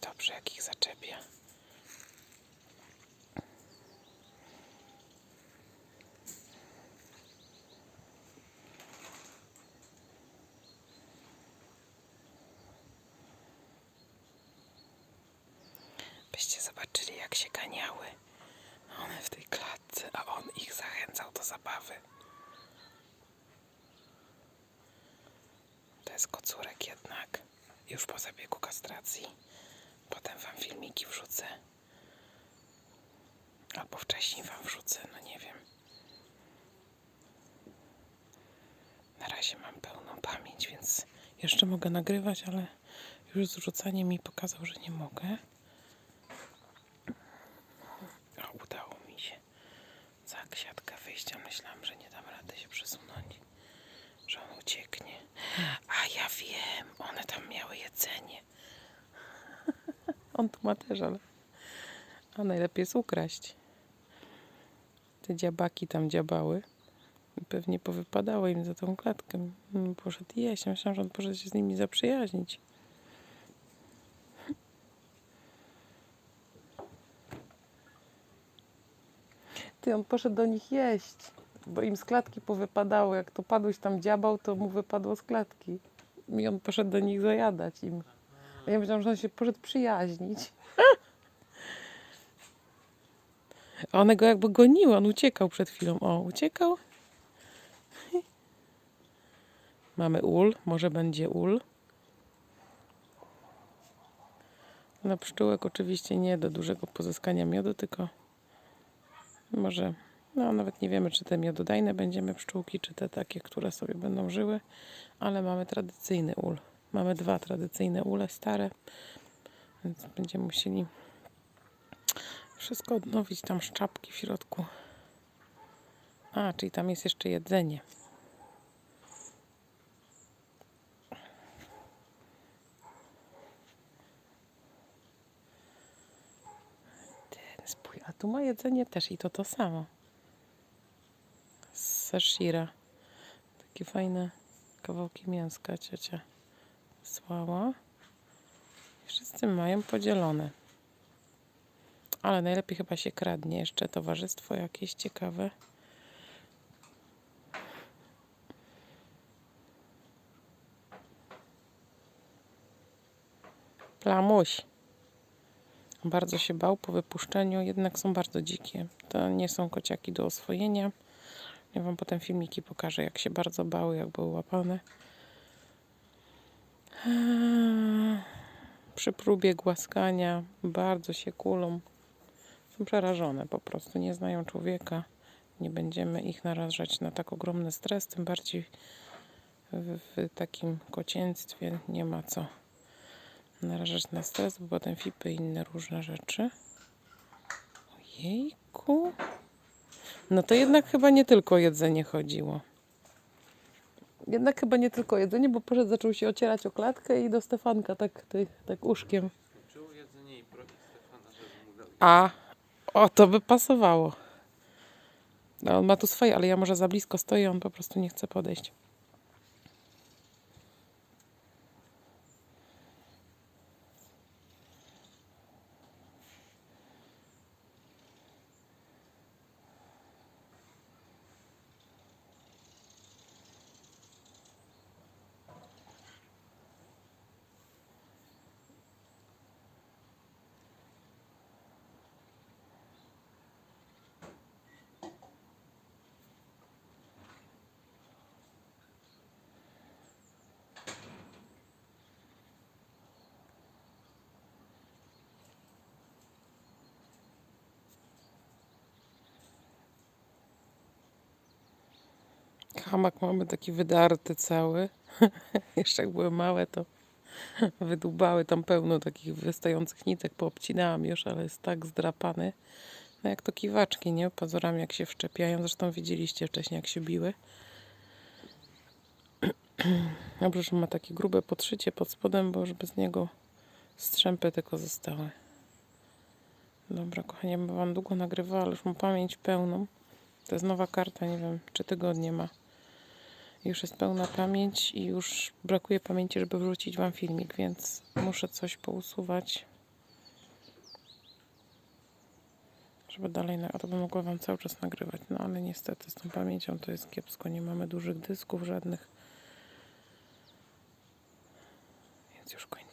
dobrze, jak ich zaczepia. Byście zobaczyli, jak się ganiały. One w tej klatce, a on ich zachęcał do zabawy. To jest kocurek jednak. Już po zabiegu kastracji. Potem wam filmiki wrzucę. Albo wcześniej wam wrzucę, no nie wiem. Na razie mam pełną pamięć, więc jeszcze mogę nagrywać, ale już zrzucanie mi pokazał, że nie mogę. O, udało mi się za siatkę wyjść, a myślałam, że nie dam rady się przesunąć, że on ucieknie. A ja wiem, one tam miały jedzenie. On tu ma też, ale a najlepiej jest ukraść. Te dziabaki tam dziabały. Pewnie powypadało im za tą klatkę. Mm, Poszedł jeść. Myślałam, że on poszedł się z nimi zaprzyjaźnić. Ty, on poszedł do nich jeść, bo im z klatki powypadało. Jak to padłeś tam dziabał, to mu wypadło z klatki. I on poszedł do nich zajadać im. Ja myślałam, że on się poszedł przyjaźnić. One go jakby goniły, on uciekał przed chwilą. O, uciekał. Mamy ul, może będzie ul. Dla pszczółek oczywiście nie do dużego pozyskania miodu, tylko może, no nawet nie wiemy, czy te miododajne będziemy pszczółki, czy te takie, które sobie będą żyły, ale mamy tradycyjny ul. Mamy dwa tradycyjne ule, stare, więc będziemy musieli wszystko odnowić, tam szczapki w środku. A, czyli tam jest jeszcze jedzenie. A tu ma jedzenie też i to to samo. Z sashira. Takie fajne kawałki mięska ciocia słała. Wszyscy mają podzielone. Ale najlepiej chyba się kradnie jeszcze towarzystwo jakieś ciekawe. Plamuś. Bardzo się bał po wypuszczeniu, jednak są bardzo dzikie. To nie są kociaki do oswojenia. Ja wam potem filmiki pokażę, jak się bardzo bały, jak były łapane. Przy próbie głaskania bardzo się kulą. Są przerażone po prostu, nie znają człowieka. Nie będziemy ich narażać na tak ogromny stres, tym bardziej w, w takim kocięctwie nie ma co narażać na stres, bo potem fipy i inne różne rzeczy. Ojejku. No to jednak chyba nie tylko o jedzenie chodziło. Jednak chyba nie tylko jedzenie, bo poszedł, zaczął się ocierać o klatkę i do Stefanka tak, tak, tak uszkiem. Czuł jedzenie i Stefana, żeby mu dał. A, o, to by pasowało. No, on ma tu swoje, ale ja może za blisko stoję, on po prostu nie chce podejść. Hamak mamy taki wydarty cały. Jeszcze jak były małe, to wydłubały tam pełno takich wystających nitek. Poobcinałam już, ale jest tak zdrapany. No jak to kiwaczki, nie? Pazurami jak się wszczepiają. Zresztą widzieliście wcześniej, jak się biły. Dobrze, że ma takie grube podszycie pod spodem, bo żeby z niego strzępy tylko zostały. Dobra, kochanie, bo wam długo nagrywała, ale już mam pamięć pełną. To jest nowa karta, nie wiem, czy tygodnie ma. Już jest pełna pamięć i już brakuje pamięci, żeby wrzucić Wam filmik, więc muszę coś pousuwać. Żeby dalej, a to bym mogła Wam cały czas nagrywać. No ale niestety z tą pamięcią to jest kiepsko. Nie mamy dużych dysków żadnych. Więc już kończę.